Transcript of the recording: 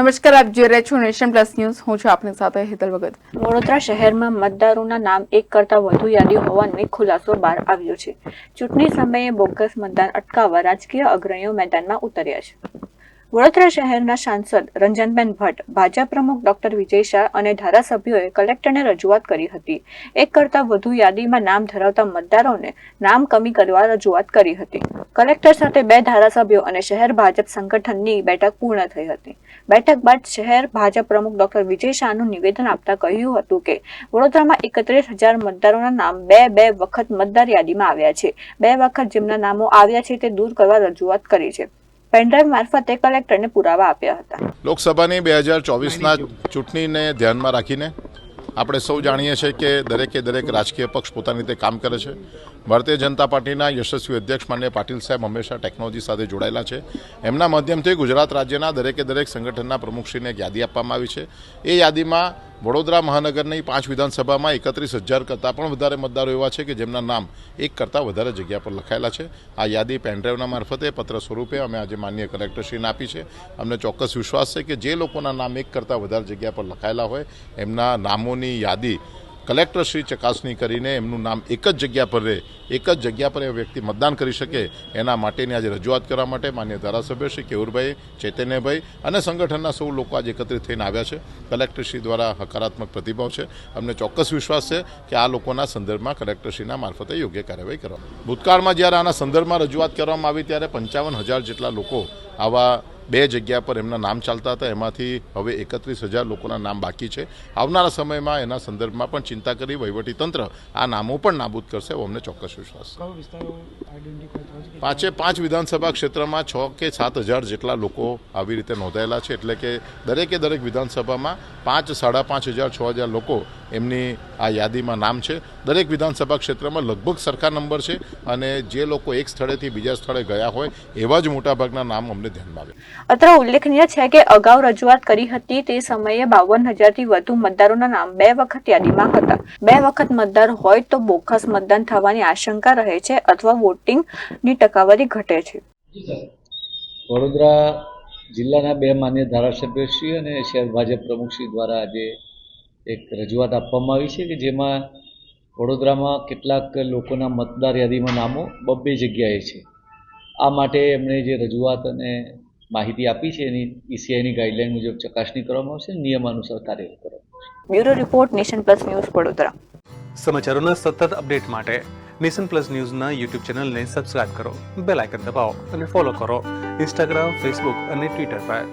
નમસ્કાર, આપ જોઈ રહ્યા છો નેશન પ્લસ ન્યૂઝ. હું છું આપની સાથે હેતલ ભગત. વડોદરા શહેરમાં મતદારોના નામ એક કરતાં વધુ યાદી હોવાનો ખુલાસો બહાર આવ્યો છે. ચૂંટણી સમયે બોગસ મતદાન અટકાવવા રાજકીય અગ્રણીઓ મેદાનમાં ઉતર્યા છે. વડોદરા શહેરના સાંસદ રંજનબેન ભટ્ટ, ભાજપ પ્રમુખ ડોક્ટર વિજય શાહ અને ધારાસભ્યોએ કલેક્ટરને રજૂઆત કરી હતી. એક કરતાં વધુ યાદીમાં નામ ધરાવતા મતદારોને નામ કમી કરવા રજૂઆત કરી હતી. કલેક્ટર સાથે બે ધારાસભ્યો અને શહેર ભાજપ સંગઠનની બેઠક પૂર્ણ થઈ હતી. બેઠક બાદ શહેર ભાજપ પ્રમુખ ડોક્ટર વિજય શાહનું નિવેદન આપતા કહ્યું હતું કે, વડોદરામાં એકત્રીસ હજાર મતદારોના નામ બે બે વખત મતદાર યાદીમાં આવ્યા છે. બે વખત જેમના નામો આવ્યા છે તે દૂર કરવા રજૂઆત કરી છે. પેનડ્રાઈવ મારફતે કલેક્ટરને પુરાવા આપ્યા હતા. લોકસભાની બે હજાર ચોવીસના ચૂંટણીને ધ્યાનમાં રાખીને આપણે સૌ જાણીએ છીએ કે દરેકે દરેક રાજકીય પક્ષ પોતાની રીતે કામ કરે છે. ભારતીય જનતા પાર્ટીના યશસ્વી અધ્યક્ષ માન્ય પાટીલ સાહેબ હંમેશા ટેકનોલોજી સાથે જોડાયેલા છે. એમના માધ્યમથી ગુજરાત રાજ્યના દરેકે દરેક સંગઠનના પ્રમુખશ્રીને એક યાદી આપવામાં આવી છે. એ યાદીમાં વડોદરા મહાનગરની પાંચ વિધાનસભામાં એકત્રીસ હજાર કરતાં પણ વધારે મતદારો એવા છે કે જેમના નામ એક કરતાં વધારે જગ્યા પર લખાયેલા છે. આ યાદી પેનડ્રાઈવના મારફતે પત્ર સ્વરૂપે અમે આજે માન્ય કલેક્ટરશ્રીને આપી છે. અમને ચોક્કસ વિશ્વાસ છે કે જે લોકોના નામ એક કરતાં વધારે જગ્યા પર લખાયેલા હોય, એમના નામોની યાદી કલેક્ટરશ્રી ચકાસણી કરીને એમનું નામ એક જ જગ્યા પર રહે, એક જ જગ્યા પર એ વ્યક્તિ મતદાન કરી શકે, એના માટેની આજે રજૂઆત કરવા માટે માન્ય ધારાસભ્ય શ્રી કેવુરભાઈ ચૈતન્યભાઈ અને સંગઠનના સૌ લોકો આજે એકત્રિત થઈને આવ્યા છે. કલેક્ટરશ્રી દ્વારા હકારાત્મક પ્રતિભાવ છે. અમને ચોક્કસ વિશ્વાસ છે કે આ લોકોના સંદર્ભમાં કલેક્ટરશ્રીના મારફતે યોગ્ય કાર્યવાહી કરવામાં ભૂતકાળમાં જ્યારે આના સંદર્ભમાં રજૂઆત કરવામાં આવી ત્યારે પંચાવન હજાર જેટલા લોકો આવા બે જગ્યા પર એમના નામ ચાલતા હતા. એમાંથી હવે એકત્રીસ હજાર લોકોના નામ બાકી છે. આવનારા સમયમાં એના સંદર્ભમાં પણ ચિંતા કરી વહીવટી તંત્ર આ નામો પણ નાબૂદ કરશે એવો અમને ચોક્કસ વિશ્વાસ પાંચે પાંચ વિધાનસભા ક્ષેત્રમાં છ કે સાત હજાર જેટલા લોકો આવી રીતે નોંધાયેલા છે. એટલે કે દરેકે દરેક વિધાનસભામાં પાંચ સાડા પાંચ હજાર છ હજાર લોકો એમની આ યાદીમાં નામ છે. દરેક વિધાનસભા ક્ષેત્રમાં લગભગ સરખા નંબર છે અને જે લોકો એક સ્થળેથી બીજા સ્થળે ગયા હોય એવા જ મોટાભાગના નામ અમને ધ્યાનમાં આવે. અત્રે ઉલ્લેખનીય છે કે અગાઉ રજૂઆત કરી હતી તે સમયે બાવન હજારથી વધુ મતદારોના નામ બે વખત યાદીમાં હતા. બે વખત મતદાર હોય તો બોખસ મતદાન થવાની આશંકા રહે છે અથવા વોટિંગની ટકાવારી ઘટે છે. વડોદરા જિલ્લાના બે માન્ય ધારાસભ્યશ્રી અને શહેર ભાજપ પ્રમુખશ્રી દ્વારા આજે એક રજૂઆત આપવામાં આવી છે કે જેમાં વડોદરામાં કેટલાક લોકોના મતદાર યાદીમાં નામો બબ્બે જગ્યાએ છે. આ માટે એમણે જે રજૂઆત અને માહિતી આપી છે એની ઈસીઆઈની ગાઈડલાઈન મુજબ ચકાસણી કરવામાં આવશે નિયમ નિયમાનુસાર કાર્ય કરવામાં આવશે. Bureau report nation plus news Vadodara. સમાચારોના સતત અપડેટ માટે નેશન પ્લસ ન્યૂઝના યુટ્યુબ ચેનલને સબસ્ક્રાઇબ કરો બેલ આઇકન દબાવો અને ફોલો કરો ઇન્સ્ટાગ્રામ ફેસબુક અને ટ્વિટર પર.